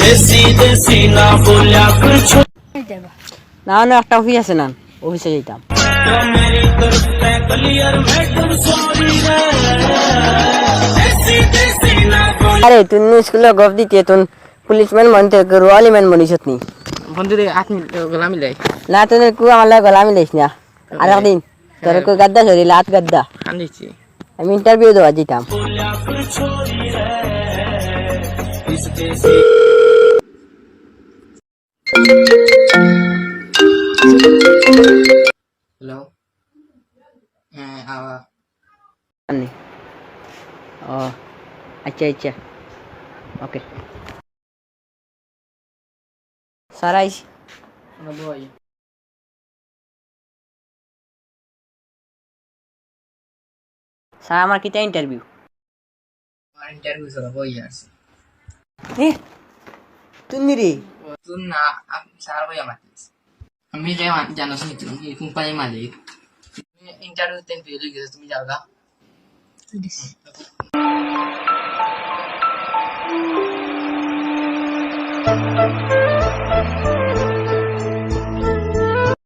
দেশি না বলিয়া কিছু না একটা অফিস আছে না অফিসে যেতাম আরে তুমি স্কুলে গপ দিতে তুমি পুলিশম্যান মনতে রোয়ালি ম্যান বনিস নি বন্ধুরে আপনি গোলামি লাই। না তুমি কু আমার লাগে গোলামি লাইস না। আর একদিন তোর কো গাদ্দা সরি লাত গাদ্দা। আমি ইন্টারভিউ দেওয়া দিতাম। कुछ चोरी है इस देसी হ্যালো হ্যাঁ আবার আনি ও আচ্ছা আচ্ছা ওকে স্যার আইস বই স্যার আমার কিতা ইন্টারভিউ ইন্টারভিউ ছিল বই আছে এ তুমি রে na sangat ya matis. Kami lewat jangan sini tu, ini kumpai